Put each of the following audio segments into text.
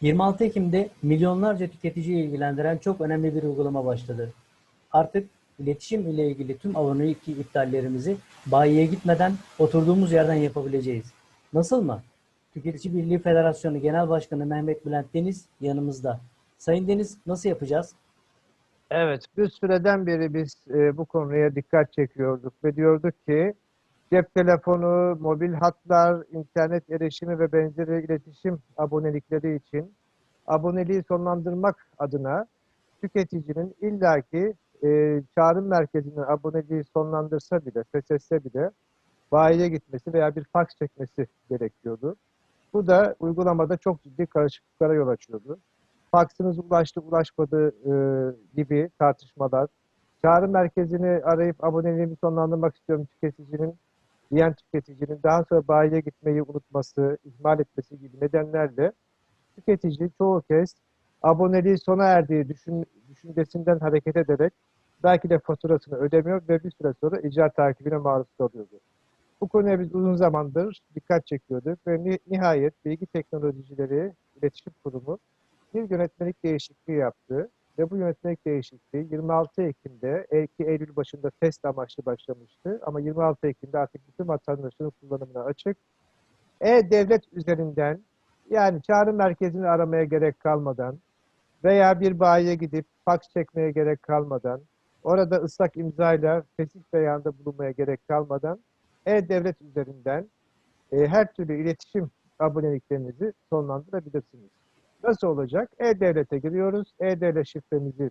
26 Ekim'de milyonlarca tüketiciyi ilgilendiren çok önemli bir uygulama başladı. Artık iletişim ile ilgili tüm abonelik iptallerimizi bayiye gitmeden oturduğumuz yerden yapabileceğiz. Nasıl mı? Tüketici Birliği Federasyonu Genel Başkanı Mehmet Bülent Deniz yanımızda. Sayın Deniz nasıl yapacağız? Evet, bir süreden beri biz e, bu konuya dikkat çekiyorduk ve diyorduk ki cep telefonu, mobil hatlar, internet erişimi ve benzeri iletişim abonelikleri için aboneliği sonlandırmak adına tüketicinin illaki e, çağrım merkezine aboneliği sonlandırsa bile, feshetse bile bayiye gitmesi veya bir faks çekmesi gerekiyordu. Bu da uygulamada çok ciddi karışıklıklara yol açıyordu faksınız ulaştı ulaşmadı e, gibi tartışmalar. Çağrı merkezini arayıp aboneliğimi sonlandırmak istiyorum tüketicinin, diyen tüketicinin daha sonra bayiye gitmeyi unutması, ihmal etmesi gibi nedenlerle tüketici çoğu kez aboneliği sona erdiği düşün, düşüncesinden hareket ederek belki de faturasını ödemiyor ve bir süre sonra icra takibine maruz kalıyordu. Bu konuya biz uzun zamandır dikkat çekiyorduk ve ni- nihayet Bilgi Teknolojileri İletişim Kurumu bir yönetmelik değişikliği yaptı ve bu yönetmelik değişikliği 26 Ekim'de, ki Eylül başında test amaçlı başlamıştı ama 26 Ekim'de artık bütün vatandaşların kullanımına açık. E-Devlet üzerinden yani çağrı merkezini aramaya gerek kalmadan veya bir bayiye gidip faks çekmeye gerek kalmadan, orada ıslak imzayla fesih beyanda bulunmaya gerek kalmadan E-Devlet üzerinden e, her türlü iletişim aboneliklerinizi sonlandırabilirsiniz. Nasıl olacak? E-Devlet'e giriyoruz. E-Devlet şifremizi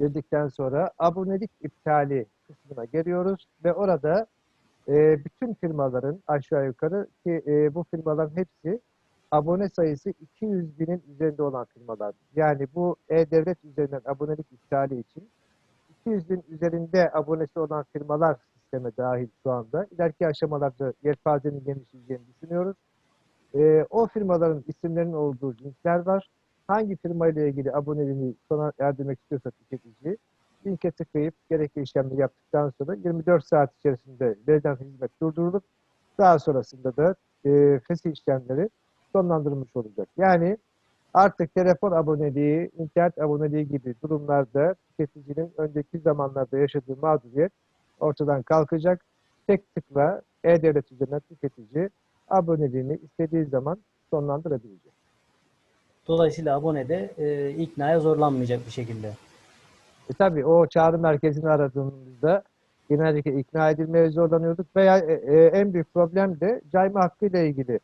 girdikten sonra abonelik iptali kısmına geliyoruz ve orada e, bütün firmaların aşağı yukarı ki e, bu firmaların hepsi abone sayısı 200 binin üzerinde olan firmalar. Yani bu E-Devlet üzerinden abonelik iptali için 200 bin üzerinde abonesi olan firmalar sisteme dahil şu anda. İleriki aşamalarda yelpazenin genişleyeceğini düşünüyoruz. Ee, o firmaların isimlerinin olduğu linkler var. Hangi firma ile ilgili aboneliğini sona erdirmek istiyorsa tüketici linke tıklayıp gerekli işlemleri yaptıktan sonra 24 saat içerisinde verilen hizmet durdurulup daha sonrasında da e, fesih işlemleri sonlandırılmış olacak. Yani artık telefon aboneliği, internet aboneliği gibi durumlarda tüketicinin önceki zamanlarda yaşadığı mağduriyet ortadan kalkacak. Tek tıkla e-devlet üzerinden tüketici aboneliğini istediği zaman sonlandırabilecek. Dolayısıyla abone de e, iknaya zorlanmayacak bir şekilde. E tabii o çağrı merkezini aradığımızda genellikle ikna edilmeye zorlanıyorduk veya e, e, en büyük problem de cayma hakkı ile ilgili.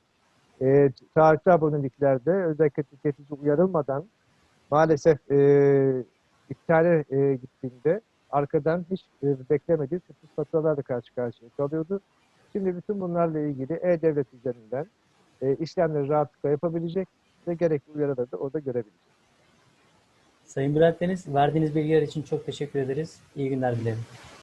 E, çağrıcı aboneliklerde özellikle tüketici uyarılmadan maalesef e, iptale e, gittiğinde arkadan hiç e, beklemediği sürpriz faturalarla karşı karşıya kalıyordu. Şimdi bütün bunlarla ilgili E-Devlet üzerinden e, işlemleri rahatlıkla yapabilecek ve gerekli uyarıları da orada görebilecek. Sayın Bülent Deniz, verdiğiniz bilgiler için çok teşekkür ederiz. İyi günler dilerim.